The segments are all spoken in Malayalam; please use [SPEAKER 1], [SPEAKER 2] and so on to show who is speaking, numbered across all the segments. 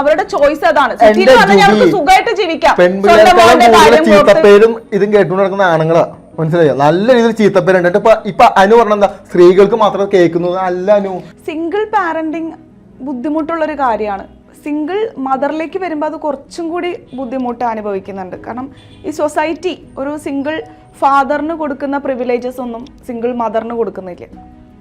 [SPEAKER 1] അവരുടെ ചോയ്സ് അതാണ്. ഞങ്ങൾക്ക് സുഖമായിട്ട് ജീവിക്കാം.
[SPEAKER 2] ചീത്തപ്പേരും ഇതും കേട്ടുകൊണ്ട് നടക്കുന്ന ആണുങ്ങളാ. മനസ്സിലായോ? നല്ല രീതിയിൽ ചീത്തപ്പേരുണ്ട് ഇപ്പൊ ഇപ്പൊ അനു പറഞ്ഞ എന്താ? സ്ത്രീകൾക്ക് മാത്രം കേൾക്കുന്നത് അല്ല അനു.
[SPEAKER 1] സിംഗിൾ പാരന്റിങ് ബുദ്ധിമുട്ടുള്ള ഒരു കാര്യമാണ്. സിംഗിൾ മദറിലേക്ക് വരുമ്പോൾ അത് കുറച്ചും കൂടി ബുദ്ധിമുട്ട് അനുഭവിക്കുന്നുണ്ട്. കാരണം ഈ സൊസൈറ്റി ഒരു സിംഗിൾ ഫാദറിന് കൊടുക്കുന്ന പ്രിവിലേജസ് ഒന്നും സിംഗിൾ മദറിന് കൊടുക്കുന്നില്ല.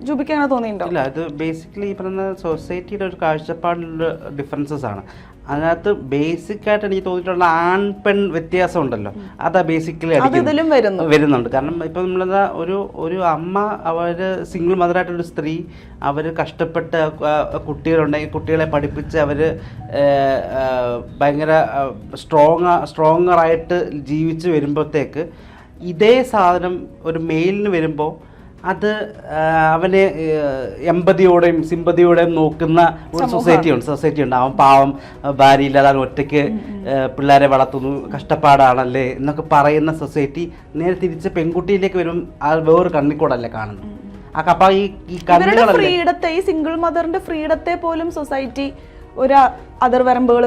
[SPEAKER 1] ജൂബിക്ക് അങ്ങനെ തോന്നിയിട്ടുണ്ടോ?
[SPEAKER 3] ഇല്ല അത് ബേസിക്കലി ഈ പറയുന്ന സൊസൈറ്റിയുടെ ഒരു കാഴ്ചപ്പാടിലുള്ള ഡിഫറൻസസ് ആണ്. അതിനകത്ത് ബേസിക് ആയിട്ട് എനിക്ക് തോന്നിയിട്ടുള്ള ആൺ പെൺ വ്യത്യാസം ഉണ്ടല്ലോ അതാ ബേസിക്കലി
[SPEAKER 1] അതിലും ഇതിലും വരുന്നു.
[SPEAKER 3] വരുന്നുണ്ട്. കാരണം ഇപ്പം നമ്മളെന്താ ഒരു ഒരു അമ്മ അവർ സിംഗിൾ മദറായിട്ടൊരു സ്ത്രീ അവർ കഷ്ടപ്പെട്ട് കുട്ടികളുണ്ടെങ്കിൽ കുട്ടികളെ പഠിപ്പിച്ച് അവർ ഭയങ്കര സ്ട്രോങ് സ്ട്രോങ്ങറായിട്ട് ജീവിച്ച് വരുമ്പോഴത്തേക്ക് ഇതേ സാധനം ഒരു മെയിലിന് വരുമ്പോൾ അത് അവനെ എമ്പതിയോടെയും സിമ്പതിയോടെയും നോക്കുന്ന ഒരു സൊസൈറ്റി ഉണ്ട് സൊസൈറ്റി ഉണ്ട് അവൻ പാവം ഭാര്യയില്ലാതെ അവൻ ഒറ്റയ്ക്ക് പിള്ളേരെ വളർത്തുന്നു കഷ്ടപ്പാടാണല്ലേ എന്നൊക്കെ പറയുന്ന സൊസൈറ്റി നേരെ തിരിച്ച് പെൺകുട്ടിയിലേക്ക് വരും ആ വേറൊരു കണ്ണിക്കൂടല്ലേ കാണുന്നത്? ആ കപ്പ ഈ
[SPEAKER 1] ഫ്രീഡത്തെ ഈ സിംഗിൾ മദറിന്റെ ഫ്രീഡത്തെ പോലും സൊസൈറ്റി ഒരു അതിർവരമ്പുകൾ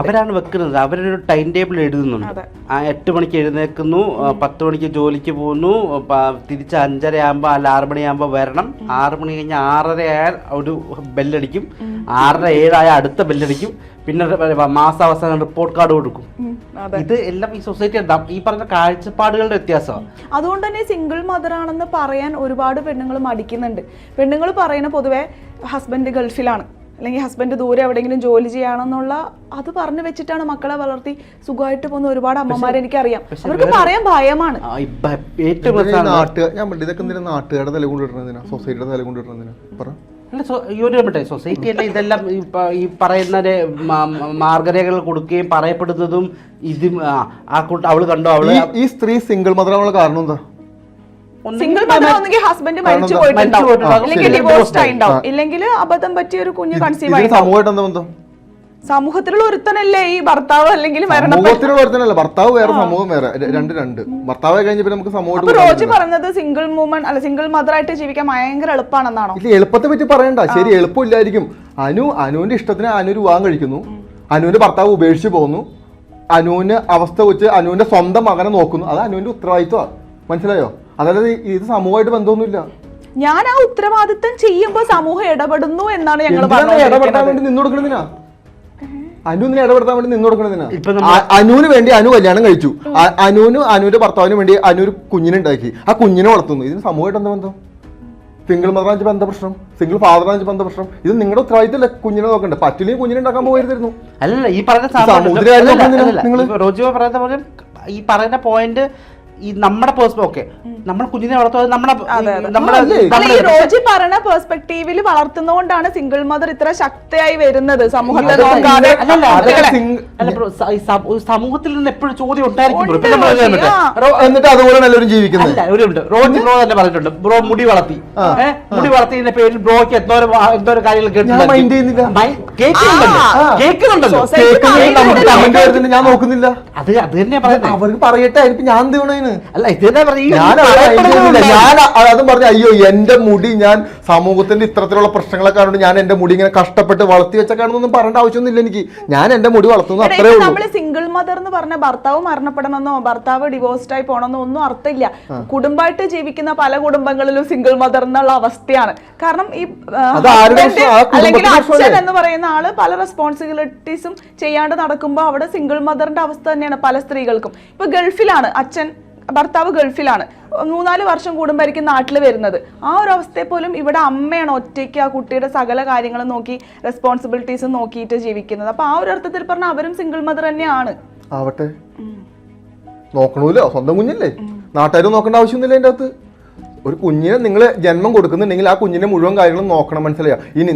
[SPEAKER 3] അവരാണ് വെക്കുന്നത്. അവരൊരു ടൈം ടേബിൾ എഴുതുന്നുണ്ട്. ആ എട്ട് മണിക്ക് എഴുന്നേൽക്കുന്നു പത്ത് മണിക്ക് ജോലിക്ക് പോകുന്നു തിരിച്ച് അഞ്ചര ആകുമ്പോൾ അല്ല ആറ് മണിയാകുമ്പോൾ വരണം. ആറ് മണി കഴിഞ്ഞാൽ ആറര ആയാൽ ഒരു ബെല്ലടിക്കും. ആറര ഏഴായ അടുത്ത ബെല്ലടിക്കും. പിന്നെ മാസാവസാനം റിപ്പോർട്ട് കാർഡ് കൊടുക്കും. ഇത് എല്ലാം ഈ സൊസൈറ്റി ഈ പറഞ്ഞ കാഴ്ചപ്പാടുകളുടെ വ്യത്യാസമാണ്.
[SPEAKER 1] അതുകൊണ്ട് തന്നെ സിംഗിൾ മദർ ആണെന്ന് പറയാൻ ഒരുപാട് പെണ്ണുങ്ങൾ മടിക്കുന്നുണ്ട്. പെണ്ണുങ്ങൾ പറയുന്ന പൊതുവെ ഹസ്ബൻഡ് ഗൾഫിലാണ്. അല്ലെങ്കിൽ ഹസ്ബൻഡ് ദൂരെ എവിടെയെങ്കിലും ജോലി ചെയ്യണമെന്നുള്ള അത് പറഞ്ഞു വെച്ചിട്ടാണ് മക്കളെ വളർത്തി സുഖമായിട്ട് പോകുന്ന ഒരുപാട് അമ്മമാരെ എനിക്കറിയാം. അവർക്ക് പറയാൻ ഭയമാണ്.
[SPEAKER 2] ഞാൻ ഇതൊക്കെ നാട്ടുകാരുടെ തല കൊണ്ടിടുന്നതിനാ സൊസൈറ്റിയുടെ തല കൊണ്ടിടുന്നതിനാ പറ.
[SPEAKER 3] അല്ല സോ- ഈ ഒരു മറ്റേ സൊസൈറ്റി അല്ല ഇതെല്ലാം ഈ പറയുന്ന മാർഗരേഖകൾ കൊടുക്കുകയും പറയപ്പെടുന്നതും ഇതും ആ, കൂട്ട അവൾ കണ്ടോ അവൾ
[SPEAKER 2] ഈ സ്ത്രീ സിംഗിൾ മദറാനുള്ള കാരണം എന്താ?
[SPEAKER 1] സിംഗിൾ മദർ ഒന്നെങ്കിൽ ഹസ്ബൻഡ് മരിച്ചു പോയിട്ടുണ്ടാവും.
[SPEAKER 2] ശരി.
[SPEAKER 1] ഡിവോഴ്സ്ഡ് ആയിണ്ടാവും. ഇല്ലെങ്കിൽ അബദ്ധം പറ്റിയ ഒരു കുഞ്ഞ് കൺസീവ്
[SPEAKER 2] ആയിട്ട്
[SPEAKER 1] സമൂഹത്തിലുള്ള ഒരുത്തനല്ലേ ഈ ഭർത്താവ് അല്ലെങ്കിൽ
[SPEAKER 2] സമൂഹത്തിലുള്ള ഒരുത്തനല്ല. ഭർത്താവ് വേറെ സമൂഹം വേറെ. രണ്ട് രണ്ട്. ഭർത്താവ് കഴിഞ്ഞ പിന്നെ നമുക്ക് സമൂഹം
[SPEAKER 1] റോജി പറഞ്ഞത് സിംഗിൾ വുമൺ അല്ല സിംഗിൾ മദർ ആയിട്ട് ജീവിക്കാൻ ഭയങ്കര എളുപ്പമാണെന്നാണോ
[SPEAKER 2] ഇല്ല എളുപ്പത്തെ പറ്റി പറയണ്ട. ശരി എളുപ്പമില്ലായിരിക്കും. അനു അനുവിന്റെ ഇഷ്ടത്തിന് അനു ഒരു വിവാഹം കഴിക്കുന്നു. അനുവിന്റെ ഭർത്താവ് ഉപേക്ഷിച്ച് പോകുന്നു. അനുവിന് അവസ്ഥ വെച്ച് അനുവിന്റെ സ്വന്തം മകനെ നോക്കുന്നു. അത് അനുവിന്റെ ഉത്തരവാദിത്വമാണ്. മനസ്സിലായോ? അതല്ലാതെ ഇത് സമൂഹമായിട്ട് ബന്ധമൊന്നുമില്ല.
[SPEAKER 1] ഞാൻ ആ ഉത്തരവാദിത്തം ചെയ്യുമ്പോ സമൂഹം ഇടപെടുന്നു എന്നാണ് ഞങ്ങൾ
[SPEAKER 2] ഇടപെടാൻ വേണ്ടി നിന്ന് കൊടുക്കണതിനാ? അനു ഇതിനെ ഇടപെടുത്താൻ വേണ്ടി നിന്ന് കൊടുക്കണതിനാ? അനുവിന് വേണ്ടി അനു കല്യാണം കഴിച്ചു. അനുവിന് അനുവിന്റെ ഭർത്താവിന് വേണ്ടി അനു ഒരു കുഞ്ഞിനെ ഉണ്ടാക്കി. ആ കുഞ്ഞിനെ വളർത്തുന്നു. ഇതിന് സമൂഹമായിട്ട് എന്താ ബന്ധം? സിംഗിൾ മദറാഞ്ച് ബന്ധ പ്രശ്നം. സിംഗിൾ ഫാദർ ബന്ധ പ്രശ്നം. ഇത് നിങ്ങളുടെ ഉത്തരവാദിത്തമല്ലേ കുഞ്ഞിനെ നോക്കണ്ടേ. പറ്റില്ലെങ്കിൽ കുഞ്ഞിനെ ഉണ്ടാക്കാൻ പോകരുതായിരുന്നു.
[SPEAKER 3] അല്ലല്ല ഈ
[SPEAKER 2] നിങ്ങൾ?
[SPEAKER 3] റോജിയോ പറയുന്ന പോലെ ഈ പറയുന്ന പോയിന്റ് ഈ നമ്മുടെ ഓക്കെ. നമ്മൾ കുഞ്ഞിനെ വളർത്തുന്നത് നമ്മുടെ നമ്മുടെ നമ്മുടെ
[SPEAKER 1] ഈ റോജി പറഞ്ഞ പെർസ്പെക്ടീവിൽ വളർത്തുന്നതുകൊണ്ടാണ് സിംഗിൾ മദർ ഇത്ര ശക്തിയായി വരുന്നത് സമൂഹത്തെ നോക്കാതെ.
[SPEAKER 3] സമൂഹത്തിൽ നിന്ന് എപ്പോഴും ചോദ്യം ഉണ്ടായിരിക്കും
[SPEAKER 2] എന്നിട്ട് അതുപോലെ എല്ലാവരും ജീവിക്കുന്നത്
[SPEAKER 3] അല്ല റോജി ബ്രോ തന്നെ പറഞ്ഞിട്ടുണ്ട്. ബ്രോ മുടി വളർത്തി? മുടി വളർത്തിയതിന്റെ പേരിൽ ബ്രോയ്ക്ക് എന്തോരം എന്തോ എന്തോരം കാര്യങ്ങൾ കേൾക്കുന്നുണ്ടല്ലോ.
[SPEAKER 2] ഞാൻ നോക്കുന്നില്ല.
[SPEAKER 3] അത് അത് തന്നെ പറയുന്നത്
[SPEAKER 2] അവർക്ക് പറയട്ടെ ഞാൻ എന്ത്
[SPEAKER 3] അല്ല പറയും
[SPEAKER 2] ഞാൻ അതും പറഞ്ഞു അയ്യോ എന്റെ മുടി ഞാൻ സമൂഹത്തിന്റെ ഇത്തരത്തിലുള്ള പ്രശ്നങ്ങളൊക്കെ കാരണം ഞാൻ എന്റെ മുടി ഇങ്ങനെ കഷ്ടപ്പെട്ട് വളർത്തി വെച്ച വെച്ചേക്കാണെന്നൊന്നും പറയേണ്ട ആവശ്യമൊന്നുമില്ല എനിക്ക്. ഞാൻ എന്റെ മുടി വളർത്തുന്നു അത്രേ
[SPEAKER 1] നമ്മൾ സിംഗിൾ മദർ എന്ന് പറഞ്ഞ ഭർത്താവ് മരണപ്പെടണമെന്നോ ഭർത്താവ് ഡിവോഴ്സ്ഡ് ആയി പോകണമെന്നോ ഒന്നും അർത്ഥമില്ല. കുടുംബമായിട്ട് ജീവിക്കുന്ന പല കുടുംബങ്ങളിലും സിംഗിൾ മദർ എന്നുള്ള അവസ്ഥയാണ്. കാരണം ഈ? അല്ലെങ്കിൽ അച്ഛൻ എന്ന് പറയുന്ന ആൾ പല റെസ്പോൺസിബിലിറ്റീസും ചെയ്യാണ്ട് നടക്കുമ്പോൾ അവിടെ സിംഗിൾ മദറിന്റെ അവസ്ഥ തന്നെയാണ് പല സ്ത്രീകൾക്കും. ഇപ്പൊ ഗൾഫിലാണ് അച്ഛൻ ഭർത്താവ് ഗൾഫിലാണ്. മൂന്നാൽ വർഷം കൂടുമ്പോഴായിരിക്കും നാട്ടിൽ വരുന്നത്. ആ ഒരു അവസ്ഥയെ പോലും ഇവിടെ അമ്മയാണ് ഒറ്റയ്ക്ക് ആ കുട്ടിയുടെ സകല കാര്യങ്ങളും നോക്കി റെസ്പോൺസിബിലിറ്റീസും നോക്കിയിട്ട് ജീവിക്കുന്നത്. അപ്പൊ ആ ഒരു അർത്ഥത്തിൽ പറഞ്ഞാൽ അവരും സിംഗിൾ മദർ തന്നെയാണ്.
[SPEAKER 2] ആവട്ടെ. നോക്കണമല്ലോ സ്വന്തം കുഞ്ഞല്ലേ? നാട്ടുകാരും നോക്കേണ്ട ആവശ്യമൊന്നുമില്ല അതിന്റെ അകത്ത്. ഒരു കുഞ്ഞിനെ നിങ്ങൾ ജന്മം കൊടുക്കുന്നുണ്ടെങ്കിൽ ആ കുഞ്ഞിനെ മുഴുവൻ കാര്യങ്ങളും നോക്കണം മനസ്സിലായോ? ഇനി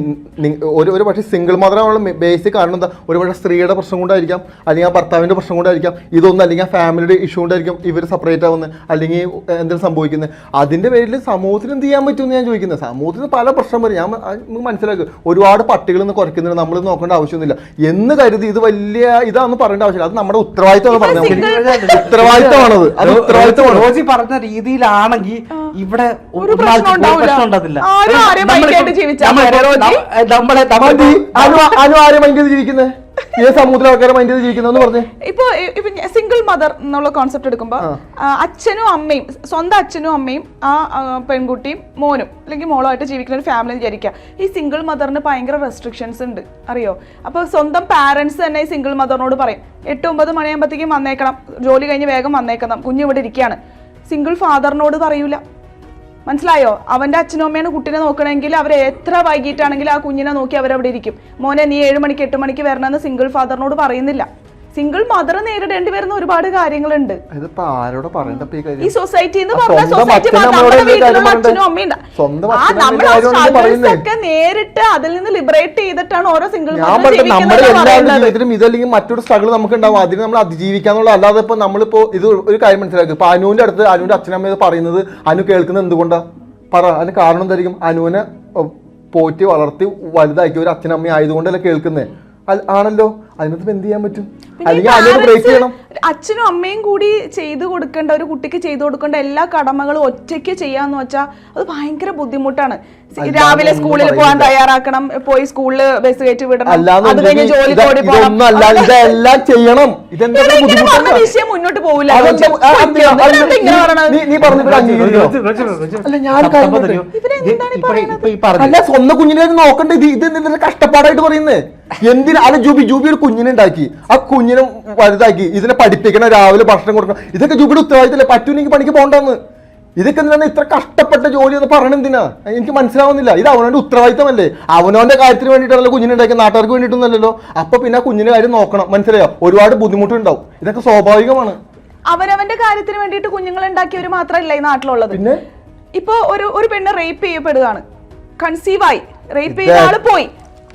[SPEAKER 2] ഒരു ഒരു പക്ഷേ സിംഗിൾ മദറാണുള്ള ബേസിക് കാരണം എന്താ? ഒരു പക്ഷേ സ്ത്രീയുടെ പ്രശ്നം കൊണ്ടായിരിക്കാം അല്ലെങ്കിൽ ആ ഭർത്താവിന്റെ പ്രശ്നം കൊണ്ടായിരിക്കാം ഇതൊന്നും അല്ലെങ്കിൽ ആ ഫാമിലിയുടെ ഇഷ്യൂ കൊണ്ടായിരിക്കും ഇവർ സെപ്പറേറ്റ് ആവുന്നത് അല്ലെങ്കിൽ എന്തെങ്കിലും സംഭവിക്കുന്നത് അതിന്റെ പേരിൽ സമൂഹത്തിന് എന്ത് ചെയ്യാൻ പറ്റുമെന്ന് ഞാൻ ചോദിക്കുന്നത് സമൂഹത്തിന് പല പ്രശ്നം വരും. ഞാൻ മനസ്സിലാക്കുക ഒരുപാട് പട്ടികൾ നിന്ന് കുറയ്ക്കുന്നുണ്ട്. നമ്മൾ നോക്കേണ്ട ആവശ്യമൊന്നുമില്ല. എന്ന് കരുതി ഇത് വലിയ ഇതാണെന്ന് പറയേണ്ട ആവശ്യമില്ല. അത് നമ്മുടെ ഉത്തരവാദിത്തമാണ് പറഞ്ഞത്. ഉത്തരവാദിത്തമാണത്. അത് ഉത്തരവാദിത്തമാണ്.
[SPEAKER 3] പറഞ്ഞ രീതിയിലാണെങ്കിൽ ഇവിടെ
[SPEAKER 1] ഒരു
[SPEAKER 3] ഒരു
[SPEAKER 1] പ്രശ്നം ഉണ്ടാവില്ല. ആരും ആരെയും
[SPEAKER 3] നമ്മളെ-
[SPEAKER 1] മതി, റോജി.
[SPEAKER 3] നമ്മ- നമ്മളെ
[SPEAKER 2] മതി.
[SPEAKER 3] നമ്മളിപ്പം-
[SPEAKER 2] അനു അനു ആരെ മൈൻഡ് ചെയ്ത് ജീവിക്കുന്നത് ഏത് സമൂഹത്തിലെ ആൾക്കാരെ മൈൻഡ് ചെയ്ത് പറഞ്ഞേ.
[SPEAKER 1] ഇപ്പൊ ഇപ്പൊ സിംഗിൾ മദർ എന്നുള്ള കോൺസെപ്റ്റ് എടുക്കുമ്പോ
[SPEAKER 2] ആ.
[SPEAKER 1] ആ, അച്ഛനും അമ്മയും സ്വന്തം അച്ഛനും അമ്മയും ആ ആ, പെൺകുട്ടിയും മോനും അല്ലെങ്കിൽ മോളുമായിട്ട് ജീവിക്കുന്ന ഒരു ഫാമിലി വിചാരിക്കുക. ഈ സിംഗിൾ മദറിന് ഭയങ്കര റെസ്ട്രിക്ഷൻസ് ഉണ്ട്. അറിയോ? അപ്പൊ സ്വന്തം പാരന്റ്സ് തന്നെ ഈ സിംഗിൾ മദറിനോട് പറയും എട്ട് ഒമ്പത് മണിയാകുമ്പോഴത്തേക്കും വന്നേക്കണം. ജോലി കഴിഞ്ഞ് വേഗം വന്നേക്കണം. കുഞ്ഞ് ഇവിടെ ഇരിക്കുകയാണ്. സിംഗിൾ ഫാദറിനോട് പറയൂല. മനസ്സിലായോ? അവന്റെ അച്ഛനും അമ്മയാണ് കുട്ടീനെ നോക്കണമെങ്കിൽ അവർ എത്ര വൈകിട്ടാണെങ്കിലും ആ കുഞ്ഞിനെ നോക്കി അവരവിടെ ഇരിക്കും. മോനെ നീ ഏഴ് മണിക്ക് എട്ട് മണിക്ക് വരണമെന്ന് സിംഗിൾ ഫാദറിനോട് പറയുന്നില്ല. സിംഗിൾ മദർ നേരിടേണ്ടി വരുന്ന ഒരുപാട് കാര്യങ്ങളുണ്ട്.
[SPEAKER 2] ഈ
[SPEAKER 1] സൊസൈറ്റി എന്ന്
[SPEAKER 2] പറഞ്ഞ
[SPEAKER 1] സൊസൈറ്റി
[SPEAKER 2] അച്ഛനും
[SPEAKER 1] അമ്മയും. ഒക്കെ നേരിട്ട് അതിൽ നിന്ന് ലിബറേറ്റ് ചെയ്തിട്ടാണ് ഓരോ സിംഗിൾ
[SPEAKER 2] ഇതല്ലെങ്കിൽ മറ്റൊരു സ്ട്രഗിൾ നമുക്ക് ഉണ്ടാവും അതിന് നമ്മൾ അതിജീവിക്കാന്നുള്ള അല്ലാതെ ഇപ്പൊ നമ്മളിപ്പോ ഇത് ഒരു കാര്യം മനസ്സിലാക്കുക ഇപ്പൊ അനുവിന്റെ അടുത്ത് അനുവിന്റെ അച്ഛനമ്മ ഇത് പറയുന്നത് അനു കേൾക്കുന്നത് എന്തുകൊണ്ടാ? പറ. അതിന് കാരണം എന്തായിരിക്കും? അനുവിനെ പോറ്റി വളർത്തി വലുതാക്കി. ഒരു അച്ഛനമ്മ ആയതുകൊണ്ടല്ലേ കേൾക്കുന്നേ. അൽ- ആണല്ലോ. അതിനകത്ത് എന്ത് ചെയ്യാൻ പറ്റും?
[SPEAKER 1] അച്ഛനും അമ്മയും കൂടി ചെയ്തു കൊടുക്കേണ്ട ഒരു കുട്ടിക്ക് ചെയ്തു കൊടുക്കേണ്ട എല്ലാ കടമകളും ഒറ്റയ്ക്ക് ചെയ്യാന്ന് വെച്ചാൽ അത് ഭയങ്കര ബുദ്ധിമുട്ടാണ്. രാവിലെ സ്കൂളിൽ പോകാൻ. തയ്യാറാക്കണം പോയി സ്കൂളിൽ ബസ് കയറ്റി വിടണം അത് കഴിഞ്ഞ്
[SPEAKER 2] ജോലി തോടി ഇതെല്ലാം ചെയ്യണം.
[SPEAKER 1] വിഷയം മുന്നോട്ട് പോകില്ല
[SPEAKER 2] അല്ല? സ്വന്തം കുഞ്ഞിനെ നോക്കണ്ട. ഇത് ഇത് കഷ്ടപ്പാടായിട്ട് പറയുന്നേ? എന്തിനാ? അത് ജൂബി ജൂബി ഒരു കുഞ്ഞിനെ ഉണ്ടാക്കി. ആ കുഞ്ഞിനെ വലുതാക്കി. ഇതിനെ പഠിപ്പിക്കണം രാവിലെ ഭക്ഷണം കൊടുക്കണം. ഇതൊക്കെ ജൂബിയുടെ ഉത്തരവാദിത്തല്ലേ? പറ്റൂലെങ്കിൽ പണിക്ക് പോകണ്ടെന്ന് ഇതൊക്കെ എന്തിനാണ് ഇത്ര കഷ്ടപ്പെട്ട ജോലി എന്ന് പറയണ എന്തിനാ? എനിക്ക് മനസ്സിലാവുന്നില്ല. ഇത് അവനവന്റെ ഉത്തരവാദിത്തമല്ലേ? അവനവന്റെ കാര്യത്തിന് വേണ്ടിയിട്ടല്ലോ കുഞ്ഞിനെ ഉണ്ടാക്കി നാട്ടുകാർക്ക് വേണ്ടിയിട്ടൊന്നല്ലല്ലോ അപ്പൊ പിന്നെ ആ കുഞ്ഞിന്റെ കാര്യം നോക്കണം. മനസ്സിലായോ? ഒരുപാട് ബുദ്ധിമുട്ടുണ്ടാവും. ഇതൊക്കെ സ്വാഭാവികമാണ്.
[SPEAKER 1] അവനവന്റെ കാര്യത്തിന് വേണ്ടിയിട്ട് കുഞ്ഞുങ്ങൾ ഉണ്ടാക്കിയവർ മാത്രമല്ല ഈ നാട്ടിലുള്ളത്.
[SPEAKER 2] പിന്നെ?
[SPEAKER 1] ഇപ്പൊ ഒരു ഒരു പെണ്ണ് റേപ്പ് ചെയ്യപ്പെടുകയാണ്. കൺസീവായി. റേപ്പ് ചെയ്ത ആൾ പോയി.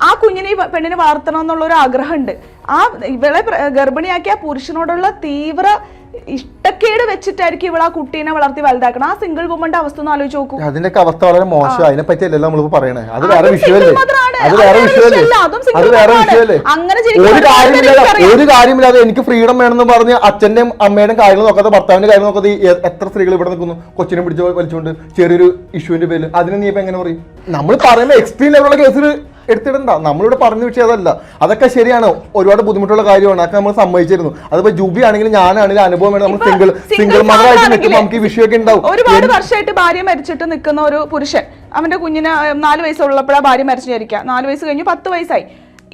[SPEAKER 1] ആ കുഞ്ഞിനെ പെണ്ണിനെ വളർത്തണം എന്നുള്ള ഒരു ആഗ്രഹമുണ്ട്. ആ ഇവളെ ഗർഭിണിയാക്കിയ പുരുഷനോടുള്ള തീവ്ര ഇഷ്ടക്കേട് വെച്ചിട്ടായിരിക്കും ഇവൾ ആ കുട്ടീനെ വളർത്തി വലുതാക്കണം ആ സിംഗിൾ വുമന്റെ അവസ്ഥ ഒന്ന് ആലോചിച്ച് നോക്കൂ.
[SPEAKER 2] അതിന്റെ അവസ്ഥ വളരെ മോശം. അതിനെ പറ്റിയല്ലല്ലോ നമ്മൾ പറയണേ. അത്
[SPEAKER 1] അതും
[SPEAKER 2] വേറെ വിഷയമല്ലേ? വേറെ വിഷയമല്ലേ?
[SPEAKER 1] അങ്ങനെ
[SPEAKER 2] ഒരു കാര്യമില്ലാതെ. ഒരു കാര്യമില്ലാതെ എനിക്ക് ഫ്രീഡം വേണമെന്ന് പറഞ്ഞ് അച്ഛന്റെയും അമ്മയുടെയും കാര്യങ്ങൾ നോക്കാതെ ഭർത്താവിന്റെ കാര്യം നോക്കാതെ എത്ര സ്ത്രീകൾ ഇവിടെ നിൽക്കുന്നു? കൊച്ചിനെ പിടിച്ച് വലിച്ചുകൊണ്ട് ചെറിയൊരു ഇഷ്യൂവിന്റെ പേരിൽ അതിനെ നീ ഇപ്പൊ എങ്ങനെ പറയും? നമ്മൾ പറയുന്ന എക്സ്ട്രീം ലെവലുള്ള കേസിൽ എടുത്തിടണ്ട. നമ്മളിവിടെ പറഞ്ഞ വിഷയം അതല്ല അതൊക്കെ ശരിയാണ്. ഒരുപാട് ബുദ്ധിമുട്ടുള്ള കാര്യമാണ്. അതൊക്കെ നമ്മൾ സമ്മതിച്ചിരുന്നു. അതിപ്പോ ജൂബി ആണെങ്കിലും ഞാനാണെങ്കിലും അനുഭവം വേണം. നമ്മൾ സിംഗിൾ സിംഗിൾ മദർ ആയിട്ട് നിൽക്കുമ്പോൾ നമുക്ക് ഈ വിഷയമൊക്കെ ഉണ്ടാവും.
[SPEAKER 1] ഒരുപാട് വർഷമായിട്ട് ഭാര്യ മരിച്ചിട്ട് നിൽക്കുന്ന ഒരു പുരുഷൻ. അവന്റെ കുഞ്ഞിന് നാല് വയസ്സുള്ളപ്പോഴാ ഭാര്യ മരിച്ചു വിചാരിക്കുക നാല് വയസ്സ് കഴിഞ്ഞ് പത്ത് വയസ്സായി.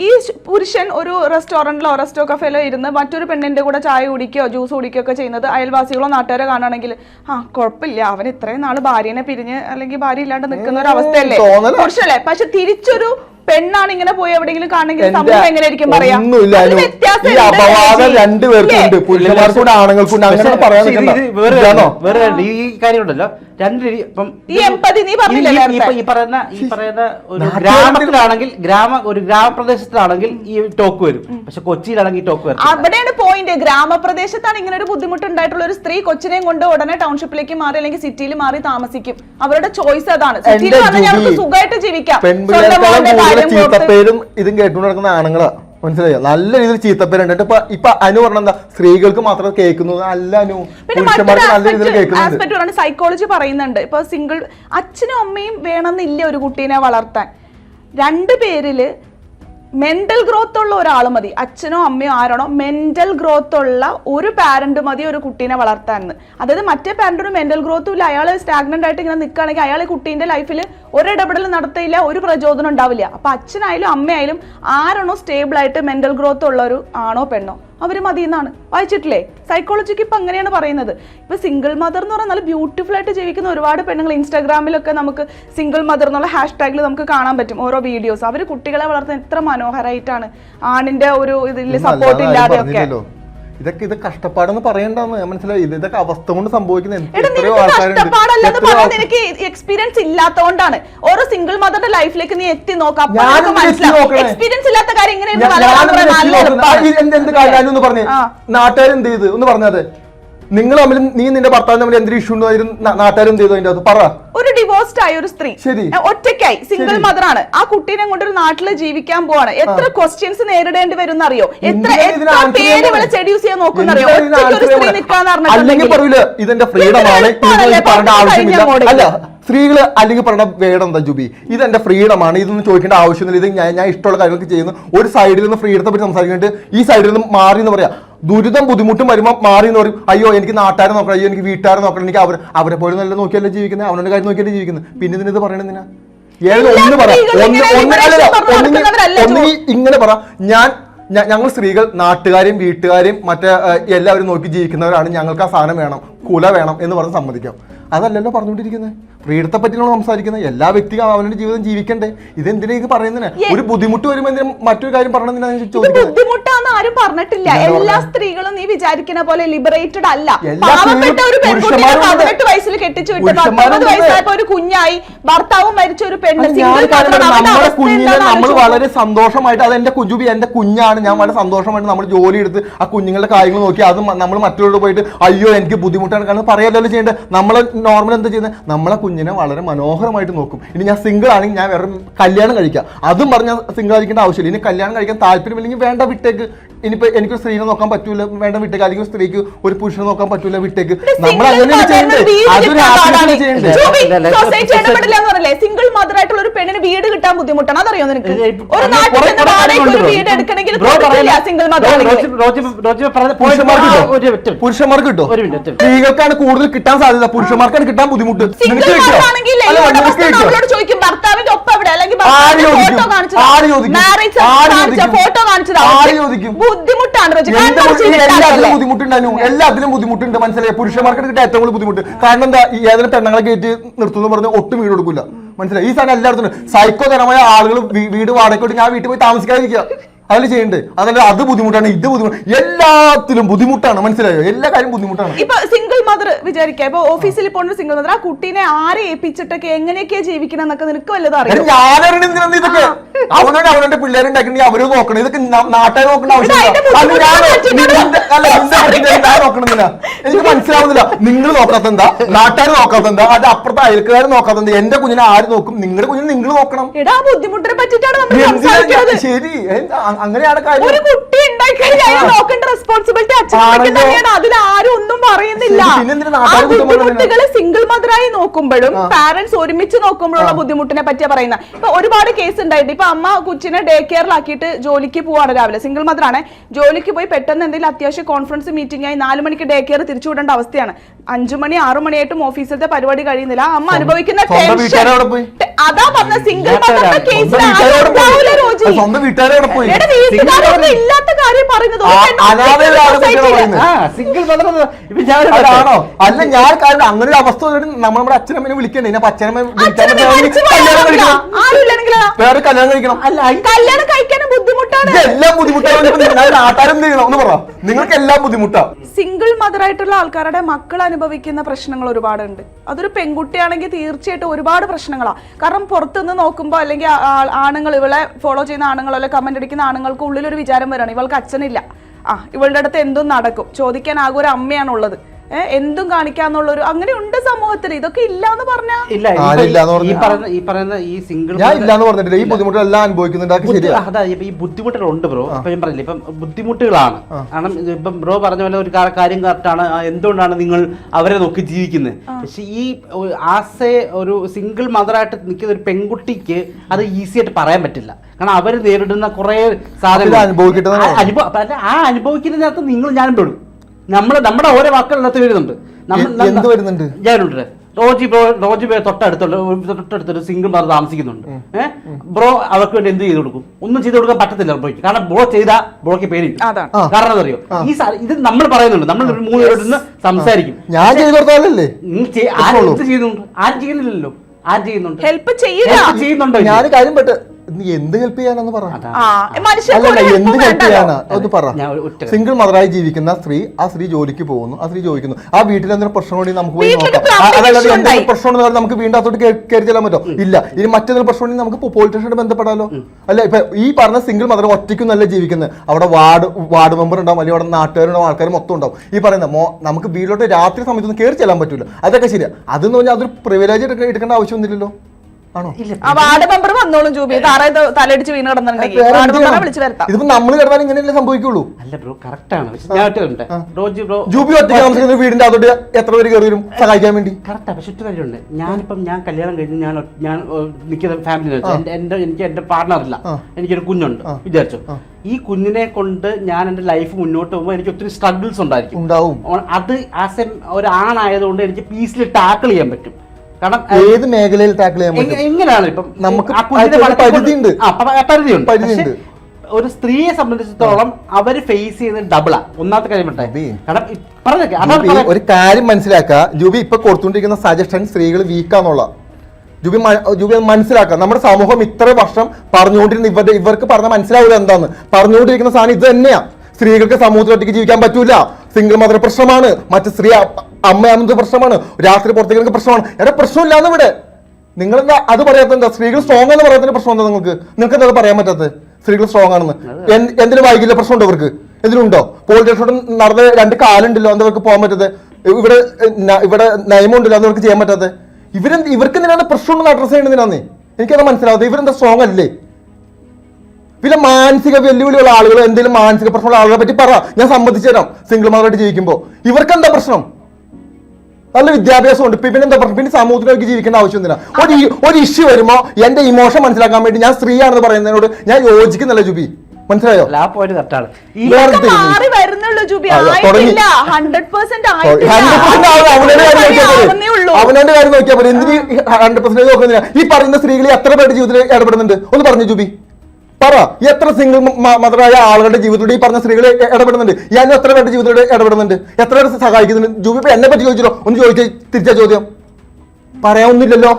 [SPEAKER 1] ഈ പുരുഷൻ ഒരു റെസ്റ്റോറന്റിലോ റെസ്റ്റോ കഫേലോ ഇരുന്ന് മറ്റൊരു പെണ്ണിന്റെ കൂടെ ചായ കുടിക്കുകയോ ജ്യൂസ് കുടിക്കുകയോ ഒക്കെ ചെയ്യുന്നത് അയൽവാസികളോ നാട്ടുകാരോ കാണുകയാണെങ്കിൽ ആ കുഴപ്പമില്ല. അവൻ ഇത്രയും നാൾ ഭാര്യനെ പിരിഞ്ഞ് അല്ലെങ്കിൽ ഭാര്യ ഇല്ലാണ്ട് നിൽക്കുന്ന ഒരു അവസ്ഥയല്ലേ. പുരുഷല്ലേ പക്ഷെ തിരിച്ചൊരു പെണ്ണാണ് ഇങ്ങനെ പോയി എവിടെയെങ്കിലും കാണണമെങ്കിൽ
[SPEAKER 2] സമയം
[SPEAKER 1] സമൂഹം എങ്ങനെയായിരിക്കും പറയാം?
[SPEAKER 2] ഈ അപവാദം. രണ്ടുപേർക്കും? ഉണ്ട്. പുരുഷന്മാർക്കും ആണുങ്ങൾക്കും ഉണ്ട്. അങ്ങനെ പറയാൻ
[SPEAKER 3] വേറെ വേറെ ഈ കാര്യം ഉണ്ടല്ലോ രണ്ട് ഇപ്പം
[SPEAKER 1] ഈ empathy നീ പറഞ്ഞില്ലേ
[SPEAKER 3] ഈ- ഈ- പറയുന്ന ഈ പറയുന്ന ഒരു ഗ്രാമത്തിലാണെങ്കിൽ ഗ്രാമ ഒരു ഗ്രാമപ്രദേശത്തിലാണെങ്കിൽ ഈ ടോക്ക് വരും. പക്ഷെ കൊച്ചിയിലാണെങ്കിൽ ഈ ടോക്ക് വരും
[SPEAKER 1] അവിടെയാണ് പോയിന്റ് ഗ്രാമപ്രദേശത്താണ് ഇങ്ങനെ ഒരു ബുദ്ധിമുട്ട് ഉണ്ടായിട്ടുള്ള ഒരു സ്ത്രീ കൊച്ചിനെയും കൊണ്ട് ഉടനെ ടൗൺഷിപ്പിലേക്ക് മാറി അല്ലെങ്കിൽ സിറ്റിയിൽ മാറി താമസിക്കും. അവരുടെ ചോയ്സ് അതാണ്. സിറ്റിയിൽ സുഖമായിട്ട് ജീവിക്കാം.
[SPEAKER 2] ഇതും കേട്ടുകൊണ്ട് നടക്കുന്ന ആണുങ്ങളാ. മനസ്സിലായോ? നല്ല രീതിയിൽ ചീത്തപ്പേരുണ്ട്. ഇപ്പൊ ഇപ്പൊ അനു പറഞ്ഞെന്താ സ്ത്രീകൾക്ക് മാത്രം കേൾക്കുന്നത് അല്ല അനു. പുരുഷന്മാർക്ക് നല്ല രീതിയിൽ കേൾക്കുന്നുണ്ട്.
[SPEAKER 1] സൈക്കോളജി പറയുന്നുണ്ട്. ഇപ്പൊ സിംഗിൾ അച്ഛനും അമ്മയും വേണമെന്നില്ല ഒരു കുട്ടീനെ വളർത്താൻ. രണ്ടു പേരിൽ മെന്റൽ ഗ്രോത്ത് ഉള്ള ഒരാൾ മതി. അച്ഛനോ അമ്മയോ ആരാണോ മെന്റൽ ഗ്രോത്ത് ഉള്ള ഒരു പാരന്റ് മതി ഒരു കുട്ടീനെ വളർത്താൻ. അതായത് മറ്റേ പാരന്റിന് മെന്റൽ ഗ്രോത്തും ഇല്ല. അയാൾ സ്റ്റാഗ്നന്റ് ആയിട്ട് ഇങ്ങനെ നിൽക്കുകയാണെങ്കിൽ അയാൾ കുട്ടീന്റെ ലൈഫിൽ ഒരിടപെടൽ നടത്തിയില്ല ഒരു പ്രചോദനം ഉണ്ടാവില്ല. അപ്പൊ അച്ഛനായാലും അമ്മയായാലും ആരാണോ സ്റ്റേബിൾ ആയിട്ട് മെന്റൽ ഗ്രോത്ത് ഉള്ള ഒരു ആണോ പെണ്ണോ? അവർ മതി എന്നാണ് വായിച്ചിട്ടില്ലേ സൈക്കോളജിക്ക് ഇപ്പം അങ്ങനെയാണ് പറയുന്നത്. ഇപ്പം സിംഗിൾ മദർ എന്ന് പറഞ്ഞാൽ നല്ല ബ്യൂട്ടിഫുൾ ആയിട്ട് ജീവിക്കുന്ന ഒരുപാട് പെണ്ണുങ്ങൾ ഇൻസ്റ്റാഗ്രാമിലൊക്കെ നമുക്ക് സിംഗിൾ മദർ എന്നുള്ള ഹാഷ് ടാഗിൽ നമുക്ക് കാണാൻ പറ്റും. ഓരോ വീഡിയോസ് അവർ കുട്ടികളെ വളർത്തുന്നത് എത്ര മനോഹരമായിട്ടാണ് ആണിന്റെ ഒരു ഇതിൽ സപ്പോർട്ട് ഇല്ലാതെയൊക്കെ.
[SPEAKER 2] ഇതൊക്കെ ഇത് കഷ്ടപ്പാടെന്ന് പറയണ്ടെന്ന്. മനസ്സിലായി. ഇത് ഇതൊക്കെ അവസ്ഥ കൊണ്ട് സംഭവിക്കുന്ന എത്രയോ
[SPEAKER 1] നിനക്ക്
[SPEAKER 2] ആൾക്കാരുണ്ട്.
[SPEAKER 1] എക്സ്പീരിയൻസ് ഇല്ലാത്തതുകൊണ്ടാണ് ഓരോ സിംഗിൾ മദറിന്റെ ലൈഫിലേക്ക് നീ എത്തി നോക്കാം. എക്സ്പീരിയൻസ് ഇല്ലാത്ത കാര്യം ഇങ്ങനെ
[SPEAKER 2] പറഞ്ഞേ. നാട്ടുകാർ എന്ത് ചെയ്ത്? ഒന്ന് പറഞ്ഞത്. നിങ്ങൾ തമ്മിൽ നീ നിന്റെ ഭർത്താവ് തമ്മിൽ എന്തൊരു ഇഷ്യൂ ഉണ്ടായിരുന്നു നാട്ടുകാർ എന്ത് ചെയ്തു അതിന്റെ അത് പറ.
[SPEAKER 1] ഡിവോഴ്സ്ഡ് ആയ ഒരു സ്ത്രീ. ഒറ്റയ്ക്കായി. സിംഗിൾ മദർ ആണ്. ആ കുട്ടീനെ കൊണ്ട് ഒരു നാട്ടിൽ ജീവിക്കാൻ പോവാണ്. എത്ര ക്വസ്റ്റ്യൻസ് നേരിടേണ്ടി വരും അറിയോ എത്ര എത്ര പേര്? ഇവിടെ ചെഡ്യൂസ് ചെയ്യാൻ നോക്കുന്നറിയോ ഒറ്റയ്ക്ക് ഒരു സ്ത്രീ നിൽക്കാന്ന് പറഞ്ഞിട്ടുണ്ടെങ്കിൽ.
[SPEAKER 2] ആവശ്യമില്ല. സ്ത്രീകൾ അല്ലെങ്കിൽ വേടം എന്താ ജുബി? ഇത് എന്റെ ഫ്രീഡമാണ് ഇതൊന്നും ചോദിക്കേണ്ട ആവശ്യമൊന്നുമില്ല ഇത് ഞാൻ ഞാൻ ഇഷ്ടമുള്ള കാര്യങ്ങളൊക്കെ ചെയ്യുന്നു. ഒരു സൈഡിൽ നിന്ന് ഫ്രീഡത്തെ പറ്റി സംസാരിക്കുന്നുണ്ട്. ഈ സൈഡിൽ നിന്ന് മാറി എന്ന് പറയാം. ദുരിതം ബുദ്ധിമുട്ടും വരുമ്പോൾ മാറി എന്ന് പറയും. അയ്യോ എനിക്ക് നാട്ടുകാരെ നോക്കണം അയ്യോ എനിക്ക് വീട്ടുകാരെ നോക്കണം എനിക്ക് അവർ അവരെ പോലും നല്ല നോക്കിയല്ലേ ജീവിക്കുന്നത് അവനോട് കാര്യം നോക്കിയല്ലേ ജീവിക്കുന്നത് പിന്നെ ഇതിന് ഇത് പറയണെന്തിനാ ഏത് ഒന്ന് പറ. ഒന്ന്
[SPEAKER 1] ഇങ്ങനെ
[SPEAKER 2] പറ. ഞാൻ ഞങ്ങൾ സ്ത്രീകൾ നാട്ടുകാരെയും വീട്ടുകാരെയും മറ്റേ എല്ലാവരും നോക്കി ജീവിക്കുന്നവരാണ്. ഞങ്ങൾക്ക് ആ സാധനം വേണം കുല വേണം എന്ന് പറഞ്ഞ് സമ്മതിക്കാം. അതല്ലല്ലോ പറഞ്ഞുകൊണ്ടിരിക്കുന്നത് ഫ്രീഡത്തെ പറ്റിയാണ് സംസാരിക്കുന്നത്. എല്ലാ വ്യക്തിക്കും അവനൊരു ജീവിതം ജീവിക്കണ്ടേ? ഇതെന്തിനാ ഇത് പറയുന്നതിന് ഒരു ബുദ്ധിമുട്ട് വരുമ്പോൾ എന്തിനും മറ്റൊരു കാര്യം
[SPEAKER 1] പറഞ്ഞതിനാണ്
[SPEAKER 2] ചോദിക്കുന്നത്?
[SPEAKER 1] ബുദ്ധിമുട്ടാന്ന് ആരും പറഞ്ഞിട്ടില്ല. എല്ലാ സ്ത്രീകളും നീ വിചാരിക്കുന്ന പോലെ ലിബറേറ്റഡ് അല്ല. പാവപ്പെട്ട ഒരു
[SPEAKER 2] സ്ത്രീകളും
[SPEAKER 1] പെൺകുട്ടിയെ പതിനെട്ട് വയസ്സിൽ കെട്ടിച്ചു വിട്ട് പത്തൊമ്പത്. വയസ്സായപ്പോ ഒരു കുഞ്ഞായി. ഭർത്താവ് മരിച്ച ഒരു പെണ്ണ്.
[SPEAKER 2] നമ്മുടെ കുഞ്ഞിനെ നമ്മൾ വളരെ സന്തോഷമായിട്ട് അത് എന്റെ കുഞ്ഞുബി എന്റെ കുഞ്ഞാണ്. ഞാൻ വളരെ സന്തോഷമായിട്ട് നമ്മൾ ജോലി എടുത്ത് ആ കുഞ്ഞുങ്ങളുടെ കാര്യങ്ങൾ നോക്കി അത് നമ്മൾ മറ്റുള്ളവരോട് പോയിട്ട് അയ്യോ എനിക്ക് ബുദ്ധിമുട്ടാണ്. കാരണം പറയാലോ ചെയ്യേണ്ടത്. നമ്മൾ നോർമൽ എന്താ ചെയ്യുന്നത് നമ്മളെ കുഞ്ഞിനെ വളരെ മനോഹരമായിട്ട് നോക്കും. ഇനി ഞാൻ സിംഗിൾ ആണെങ്കിൽ ഞാൻ വേറെ കല്യാണം കഴിക്കാം. അതും പറഞ്ഞാൽ സിംഗിൾ ആയിരിക്കേണ്ട ആവശ്യമില്ല. ഇനി കല്യാണം കഴിക്കാൻ താല്പര്യമില്ലെങ്കിൽ വേണ്ട വിട്ടേക്ക്. ഇനിയിപ്പോ എനിക്കൊരു സ്ത്രീനെ നോക്കാൻ പറ്റൂല. വേണ്ട വിട്ടേക്ക്. അല്ലെങ്കിൽ സ്ത്രീക്ക് ഒരു പുരുഷനെ നോക്കാൻ പറ്റൂല വിട്ടേക്ക്. നമ്മൾ
[SPEAKER 1] അങ്ങനെ സിംഗിൾ മദർ ആയിട്ടുള്ള ഒരു പെണ്ണിന് വീട് കിട്ടാൻ ബുദ്ധിമുട്ടാണ് അതറിയോ നിനക്ക്? ഒരു നാട്ടിൽ വീട്. എടുക്കണമെങ്കിൽ സിംഗിൾ മദർ
[SPEAKER 2] പുരുഷന്മാർക്ക് കിട്ടും
[SPEAKER 3] ഒരു മിനിറ്റ്.
[SPEAKER 2] പുരുഷന്മാർക്ക്
[SPEAKER 3] ഒരു മിനിറ്റ്,
[SPEAKER 2] സ്ത്രീകൾക്കാണ് കൂടുതൽ കിട്ടാൻ സാധ്യത. പുരുഷന്മാർക്കാണ് കിട്ടാൻ ബുദ്ധിമുട്ട്.
[SPEAKER 1] ചോദിക്കും ഭർത്താവിന്റെ ഒപ്പം അല്ലെങ്കിൽ കാണിച്ചത്. ഫോട്ടോ കാണിച്ചത്.
[SPEAKER 2] ആര് ചോദിക്കും?
[SPEAKER 1] ബുദ്ധിമുട്ടാണ്
[SPEAKER 2] എല്ലാത്തിലും ബുദ്ധിമുട്ടുണ്ടായിരുന്നു. എല്ലാത്തിലും ബുദ്ധിമുട്ടുണ്ട് മനസ്സിലായി? പുരുഷന്മാർക്ക് ഏറ്റവും കൂടുതൽ ബുദ്ധിമുട്ട്. കാരണം എന്താ? ഈ ഏതെങ്കിലും പെണ്ണുങ്ങളെ കയറ്റി നിർത്തുന്നു പറഞ്ഞ് ഒട്ടും വീട് കൊടുക്കില്ല മനസ്സിലായി? ഈ സാധനം എല്ലായിടത്തും സൈക്കോ തരമായ ആളുകൾ വീട് വാടകയ്ക്കോട്ട് ഞാൻ വീട്ടിൽ പോയി താമസിക്കാതിരിക്കുക. അതിൽ ചെയ്യണ്ട്? അതല്ല അത് ബുദ്ധിമുട്ടാണ് ഇത് ബുദ്ധിമുട്ട് എല്ലാത്തിലും ബുദ്ധിമുട്ടാണ്. മനസ്സിലായോ? എല്ലാ കാര്യം ബുദ്ധിമുട്ടാണ്.
[SPEAKER 1] മദർ വിചാരിക്കാം ഇപ്പൊ ഓഫീസിൽ പോകുന്ന സിംഗിൾ മദർ ആ കുട്ടീനെ ആരെ ഏൽപ്പിച്ചിട്ടൊക്കെ എങ്ങനെയൊക്കെയാ ജീവിക്കണം എന്നൊക്കെ നിനക്ക് വല്ലതും അറിയാം?
[SPEAKER 2] ഇതൊക്കെ? അവനോട് അവനവന്റെ പിള്ളേരെ ഉണ്ടാക്കണെങ്കിൽ അവർ നോക്കണം. ഇതൊക്കെ നാട്ടുകാർ നോക്കേണ്ട ആവശ്യമില്ല. നോക്കണമെന്നില്ല എനിക്ക് മനസ്സിലാവുന്നില്ല. നിങ്ങൾ നോക്കാത്തെന്താ നാട്ടുകാർ നോക്കാത്തെന്താ അത് അപ്പുറത്തെ അയൽക്കാർ നോക്കാത്തെന്താ എന്റെ കുഞ്ഞിനെ ആര് നോക്കും? നിങ്ങളുടെ കുഞ്ഞിനെ നിങ്ങൾ നോക്കണം.
[SPEAKER 1] എടാ ബുദ്ധിമുട്ടിനെ പറ്റിയിട്ടാണ്
[SPEAKER 2] ശരി? അങ്ങനെയാണ് കാര്യം.
[SPEAKER 1] നോക്കേണ്ട റെസ്പോൺസിബിലിറ്റി തന്നെയാണ്. അതിൽ ആരും ഒന്നും പറയുന്നില്ല. ആ? ബുദ്ധിമുട്ടുകൾ സിംഗിൾ മദറായി നോക്കുമ്പോഴും പാരന്റ്സ് ഒരുമിച്ച് നോക്കുമ്പോഴുള്ള ബുദ്ധിമുട്ടിനെ പറ്റിയാ പറയുന്ന ഇപ്പൊ ഒരുപാട് കേസ് ഉണ്ടായിട്ട് ഇപ്പൊ അമ്മ കൊച്ചിനെ ഡേ കെയറിലാക്കിയിട്ട് ജോലിക്ക് പോവാണ് രാവിലെ. സിംഗിൾ മദർ ആണ്. ജോലിക്ക് പോയി പെട്ടെന്ന് എന്തെങ്കിലും അത്യാവശ്യം കോൺഫറൻസ് മീറ്റിംഗ് ആയി നാല് മണിക്ക് ഡേ കെയർ തിരിച്ചു വിടേണ്ട അവസ്ഥയാണ്. അഞ്ചു മണി ആറു മണിയായിട്ടും ഓഫീസിലത്തെ പരിപാടി കഴിയുന്നില്ല. അമ്മ അനുഭവിക്കുന്ന
[SPEAKER 2] ടെൻഷൻ?
[SPEAKER 1] അതാ പറഞ്ഞ സിംഗിൾ മദറിന്റെ കേസിൽ ഇല്ലാത്ത കാര്യം ഒരു ൽ.
[SPEAKER 2] പറയുന്നത്.
[SPEAKER 3] സിംഗിൾ മദർ ഇപ്പൊ ഞാൻ ഒരു
[SPEAKER 2] അതാണോ അല്ല ഞാൻ കാരണം അങ്ങനെ ഒരു അവസ്ഥ നമ്മൾ നമ്മുടെ അച്ഛനമ്മനെ വിളിക്കണ്ടേ? അപ്പൊ അച്ഛനമ്മ വേറെ കല്യാണം കഴിക്കണം.
[SPEAKER 3] അല്ല
[SPEAKER 1] കല്യാണം കഴിക്കാനും ബുദ്ധിമുട്ടാണ്.
[SPEAKER 2] ഇതെല്ലാം ബുദ്ധിമുട്ടാണ്. ചെയ്യണം ഒന്ന് പറ. നിങ്ങൾക്ക് എല്ലാം ബുദ്ധിമുട്ടാ.
[SPEAKER 1] സിംഗിൾ മദർ ആയിട്ടുള്ള ആൾക്കാരുടെ മക്കൾ അനുഭവിക്കുന്ന പ്രശ്നങ്ങൾ ഒരുപാടുണ്ട്. അതൊരു പെൺകുട്ടിയാണെങ്കിൽ തീർച്ചയായിട്ടും ഒരുപാട് പ്രശ്നങ്ങളാ. കാരണം പുറത്തുനിന്ന് നോക്കുമ്പോൾ അല്ലെങ്കിൽ ആണുങ്ങൾ ഇവളെ ഫോളോ ചെയ്യുന്ന ആണുങ്ങളോ അല്ലെങ്കിൽ കമന്റ് അടിക്കുന്ന ആണുങ്ങൾക്ക് ഉള്ളിലൊരു വിചാരം വരാണ്. ഇവൾക്ക് അച്ഛനില്ല. ആ ഇവളുടെ അടുത്ത് എന്തും നടക്കും. ചോദിക്കാൻ ആകെ ഒരു അമ്മയാണുള്ളത്. എന്തും കാണിക്കാന്നുള്ളൊരു അങ്ങനെ ഉണ്ട് സമൂഹത്തിൽ. ഇതൊക്കെ ഇല്ല എന്ന് പറഞ്ഞാ
[SPEAKER 3] ഇല്ല ഈ- ഈ? പറയുന്ന ഈ പറയുന്ന ഈ സിംഗിൾ
[SPEAKER 2] ഞാൻ ഇല്ലാന്ന് പറഞ്ഞിട്ടില്ല. ഈ ബുദ്ധിമുട്ടെല്ലാം അനുഭവിക്കുന്നുണ്ട് അതൊക്കെ ശരിയാ.
[SPEAKER 3] അതാ ഇപ്പൊ ഈ ബുദ്ധിമുട്ടുകളുണ്ട് ബ്രോ. ഇപ്പൊ ഞാൻ പറഞ്ഞില്ല ഇപ്പം ബുദ്ധിമുട്ടുകളാണ്. കാരണം ഇപ്പം ബ്രോ പറഞ്ഞ പോലെ ഒരു കാര്യം കറക്റ്റാണ് എന്തുകൊണ്ടാണ് നിങ്ങൾ അവരെ നോക്കി ജീവിക്കുന്നത്? പക്ഷെ ഈ ആസ് എ ഒരു സിംഗിൾ മദറായിട്ട് നിൽക്കുന്ന ഒരു പെൺകുട്ടിക്ക് അത് ഈസി ആയിട്ട് പറയാൻ പറ്റില്ല. കാരണം അവർ നേരിടുന്ന കുറെ സാധനങ്ങൾ. ആ അനുഭവിക്കുന്നതിനകത്ത് നിങ്ങൾ ഞാനും പെടും നമ്മൾ നമ്മുടെ ഓരോ വാക്കുകളിനകത്ത് വരുന്നുണ്ട്.
[SPEAKER 2] എന്ത് വരുന്നുണ്ട്?
[SPEAKER 3] ഞാനുണ്ട്. റോജി ബ്രോ റോജി ബ്രോ തൊട്ടടുത്തുള്ള തൊട്ടടുത്തൊരു സിംഗിൾ മദർ താമസിക്കുന്നുണ്ട്. ഏഹ് ബ്രോ അവർക്ക് വേണ്ടി എന്ത് ചെയ്ത് കൊടുക്കും? ഒന്നും ചെയ്ത് കൊടുക്കാൻ പറ്റത്തില്ല ബ്രോയ്ക്ക്. കാരണം ബ്രോ ചെയ്താ ബ്രോയ്ക്ക് പേര്
[SPEAKER 1] അതാണ്.
[SPEAKER 3] കാരണം അറിയോ? ഈ ഇത് നമ്മൾ പറയുന്നുണ്ട്. നമ്മൾ മൂന്ന് പേരോട് നിന്ന് സംസാരിക്കും.
[SPEAKER 2] ഞാൻ ചെയ്തു കൊടുത്താലല്ലേ
[SPEAKER 3] നിങ്ങൾ ചെയ്- ആരും എന്ത് ചെയ്യുന്നുണ്ട്? ആരും ചെയ്യുന്നില്ലല്ലോ. ആരും ചെയ്യുന്നുണ്ട്?
[SPEAKER 1] ഹെൽപ്പ്
[SPEAKER 3] ചെയ്യുന്നുണ്ടോ
[SPEAKER 2] ഞാൻ കാര്യം നീ എന്ത് ഹെൽപ്പ് ചെയ്യാനെന്ന് പറ.
[SPEAKER 1] ആ മനുഷ്യർക്ക്
[SPEAKER 2] അല്ലല്ല
[SPEAKER 1] ഒരു
[SPEAKER 2] എന്ത് ഹെൽപ്പ് ചെയ്യാനാ? ഒന്ന് പറ.
[SPEAKER 3] ഞാൻ
[SPEAKER 2] സിംഗിൾ മദറായി ജീവിക്കുന്ന സ്ത്രീ ആ സ്ത്രീ ജോലിക്ക് പോകുന്നു ആ സ്ത്രീ ജോലിക്കുന്നു. ആ വീട്ടിൽ എന്തെങ്കിലും പ്രശ്നം ഉണ്ടെങ്കിൽ നമുക്ക് പോയി നോക്കാം. അതല്ലാതെ എന്തെങ്കിലും
[SPEAKER 1] ഉണ്ടായി.
[SPEAKER 2] പ്രശ്നം ഉണ്ടെങ്കിൽ നമുക്ക് വീണ്ടും അതോട്ട് കയറി ചെല്ലാൻ പറ്റോ? ഇല്ല. ഇനി മറ്റെന്തെങ്കിലും പ്രശ്നം ഉണ്ടെങ്കിൽ നമുക്ക് പോലീസ് സ്റ്റേഷനോട് ബന്ധപ്പെടാലോ. അല്ല ഇപ്പൊ ഈ പറഞ്ഞ സിംഗിൾ മദർ ഒറ്റയ്ക്കൊന്നല്ല ജീവിക്കുന്നത് അവിടെ വാർഡ് വാർഡ് മെമ്പർ ഉണ്ടാവും അല്ലെങ്കിൽ അവിടെ നാട്ടുകാരുണ്ടാവും ആൾക്കാർ മൊത്തം ഉണ്ടാവും. ഈ പറയുന്ന മോ നമുക്ക് വീട്ടിലോട്ട് രാത്രി സമയത്തൊന്നും കയറി ചെല്ലാൻ പറ്റൂല. അതൊക്കെ ശരിയാ. അതെന്ന് പറഞ്ഞാൽ അതൊരു പ്രിവിലേജ് എടുക്കേണ്ട ആവശ്യമൊന്നുമില്ലല്ലോ. ആണോ?
[SPEAKER 1] ആ വാർഡ് മെമ്പർ വന്നോളും ജൂബി. താറേ തലടിച്ച് തലയിടിച്ച് വീണ് കിടന്നിട്ടുണ്ടെങ്കിൽ
[SPEAKER 2] വേറെ
[SPEAKER 1] വാർഡ്
[SPEAKER 2] എന്ത്
[SPEAKER 1] മെമ്പറെ
[SPEAKER 2] ചെയ്യണം?
[SPEAKER 1] വരുത്താം.
[SPEAKER 2] ഇതിപ്പോ നമ്മൾ കിടന്നാൽ ഇങ്ങനെയല്ലേ സംഭവിക്കുള്ളൂ.
[SPEAKER 3] അല്ല ബ്രോ കറക്റ്റ് ആണ്
[SPEAKER 2] ജൂബി ഒറ്റ താമസിക്കുന്ന വീടിന്റെ അതോട്ട് എത്ര പേര് കയറി വരും? സഹായിക്കാൻ വേണ്ടി.
[SPEAKER 3] കറക്റ്റാ പക്ഷെ ഒറ്റ കാര്യമുണ്ട്. ഞാനിപ്പം ഞാൻ കല്യാണം കഴിഞ്ഞ് ഞാൻ ഞാൻ നിൽക്കുന്ന ഫാമിലി എന്റെ എനിക്ക് എന്റെ പാർട്ണറില്ല
[SPEAKER 2] ഇല്ല.
[SPEAKER 3] എനിക്കൊരു കുഞ്ഞുണ്ട്. വിചാരിച്ചു. ഈ കുഞ്ഞിനെ കൊണ്ട് ഞാൻ എന്റെ ലൈഫ് മുന്നോട്ട് പോകുമ്പോൾ എനിക്ക് ഒത്തിരി സ്ട്രഗിൾസ് ഉണ്ടായിരിക്കും.
[SPEAKER 2] ഉണ്ടാവും.
[SPEAKER 3] അത് ആസ് എ ഒരു ആണായതുകൊണ്ട് എനിക്ക് പീസിൽ ടാക്കിൾ ചെയ്യാൻ പറ്റും. കാരണം
[SPEAKER 2] ഏത് മേഖലയിൽ ടാക്കിൾ ചെയ്യാൻ പറ്റും?
[SPEAKER 3] എങ്ങനെയാണ് ഇപ്പം
[SPEAKER 2] നമുക്ക് പരിധിയുണ്ട്.
[SPEAKER 3] പരിധിയുണ്ട്.
[SPEAKER 2] പരിധിയുണ്ട്.
[SPEAKER 3] ഒരു സ്ത്രീയെ സംബന്ധിച്ചിടത്തോളം അവർ ഫേസ് ചെയ്യുന്നത് ഡബിളാ ഒന്നാമത്തെ കാര്യം. കാരണം
[SPEAKER 2] ഒരു കാര്യം മനസ്സിലാക്കുക. ജൂബി ഇപ്പൊ കൊടുത്തുകൊണ്ടിരിക്കുന്ന സജഷൻ സ്ത്രീകൾ വീക്കാന്നുള്ള ജൂബി ജൂബി മനസ്സിലാക്കുക. നമ്മുടെ സമൂഹം ഇത്ര വർഷം പറഞ്ഞുകൊണ്ടിരുന്ന ഇവരുടെ ഇവർക്ക് പറഞ്ഞ മനസ്സിലാവില്ല എന്താന്ന്. പറഞ്ഞുകൊണ്ടിരിക്കുന്ന സാധനം ഇത് തന്നെയാ. സ്ത്രീകൾക്ക് സമൂഹത്തിൽ ഒറ്റയ്ക്ക് ജീവിക്കാൻ പറ്റൂല. സിംഗിൾ മദർ പ്രശ്നമാണ്. മറ്റു സ്ത്രീ അ- അമ്മയാണെന്നത് പ്രശ്നമാണ്? രാത്രി പുറത്തേക്ക് പ്രശ്നമാണ്. എന്റെ പ്രശ്നമില്ലാന്ന് ഇവിടെ നിങ്ങൾ എന്താ അത് പറയാത്ത എന്താ സ്ത്രീകൾ സ്ട്രോങ് എന്ന് പറയാത്തതിന്റെ പ്രശ്നം എന്താ നിങ്ങൾക്ക്? നിങ്ങൾക്ക് എന്താ പറയാൻ പറ്റാത്തത്? സ്ത്രീകൾ സ്ട്രോങ് ആണെന്ന്. എന്ത്- എന്തിനു വായിക്കില്ല പ്രശ്നമുണ്ടോ അവർക്ക് എന്തിനുണ്ടോ? പോളിറ്റിക്സോട് നടന്ന രണ്ട് കാലുണ്ടല്ലോ എന്താ അവർക്ക് പോകാൻ പറ്റത് ഇവിടെ ഇവിടെ നിയമമുണ്ടല്ലോ അത് അവർക്ക് ചെയ്യാൻ പറ്റാത്തത്? ഇവരെന്ത് ഇവർക്ക് എന്തിനാണ് പ്രശ്നം അഡ്രസ് ചെയ്യണതിനാന്ന് എനിക്കത് മനസ്സിലാവുന്നത് ഇവരെന്താ സ്ട്രോങ് അല്ലേ? പിന്നെ മാനസിക വെല്ലുവിളിയുള്ള ആളുകൾ എന്തെങ്കിലും മാനസിക പ്രശ്നമുള്ള ആളുകളെ പറ്റി പറ. ഞാൻ സമ്മതിച്ചു തരാം. സിംഗിൾ മദറായിട്ട് ജീവിക്കുമ്പോൾ ഇവർക്ക് എന്താ പ്രശ്നം? നല്ല വിദ്യാഭ്യാസം ഉണ്ട്. പിന്നെ എന്താ പിന്നെ പിന്നെ സമൂഹത്തിലേക്ക് ജീവിക്കേണ്ട ആവശ്യം എന്തിനാ ഒരു ഒരു ഇഷ്യൂ വരുമ്പോ എന്റെ ഇമോഷൻ മനസ്സിലാക്കാൻ വേണ്ടി ഞാൻ സ്ത്രീയാണെന്ന് പറയുന്നതിനോട് ഞാൻ യോജിക്കുന്നില്ല ജുബി. മനസ്സിലായോ?
[SPEAKER 1] ഹൺഡ്രഡ്
[SPEAKER 2] കാര്യം നോക്കിയാൽ പോലെ എന്തിന് ഹൺഡ്രഡ് പെർസെന്റ് നോക്കുന്നില്ല? ഈ പറയുന്ന സ്ത്രീകൾ എത്ര പേരുടെ ജീവിതത്തിൽ ഇടപെടുന്നുണ്ട്? ഒന്ന് പറഞ്ഞു ജൂബി. പറ എത്ര സിംഗിൾ മദറായ ആളുകളുടെ ജീവിതത്തിൽ ഈ പറഞ്ഞ സ്ത്രീകൾ ഇടപെടുന്നുണ്ട്? ഞാൻ എത്ര പേരുടെ ജീവിതത്തിൽ ഇടപെടുന്നുണ്ട്? എത്ര പേര് സഹായിക്കുന്നുണ്ട്? ജൂബി ഇപ്പൊ എന്നെ പറ്റി ചോദിച്ചല്ലോ ഒന്ന് ചോദിച്ച തിരിച്ച ചോദ്യം. പറയാനൊന്നുമില്ലല്ലോ.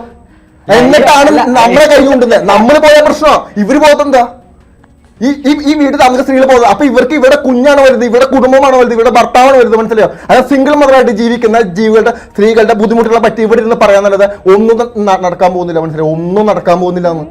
[SPEAKER 2] എന്നിട്ടാണ് നമ്മളെ കൈ കൊണ്ടുന്നത് നമ്മൾ പോയ പ്രശ്നം ഇവർ പോകത്തെന്താ ഈ ഈ ഈ വീട്ടിൽ താമസിക്കുന്ന സ്ത്രീകൾ പോകുന്നത് അപ്പൊ ഇവർക്ക് ഇവിടെ കുഞ്ഞാണ് വരുന്നത് ഇവിടെ കുടുംബമാണ് വരുന്നത് ഇവിടെ ഭർത്താവാണ് വരുന്നത് മനസ്സിലായോ? അതായത് സിംഗിൾ മദറായിട്ട് ജീവിക്കുന്ന ജീവികളുടെ സ്ത്രീകളുടെ ബുദ്ധിമുട്ടുകളെ പറ്റി ഇവിടെ ഇരുന്ന് പറയാന്നുള്ളത് ഒന്നും നടക്കാൻ പോകുന്നില്ല. മനസ്സിലായോ? ഒന്നും നടക്കാൻ പോകുന്നില്ല എന്ന്.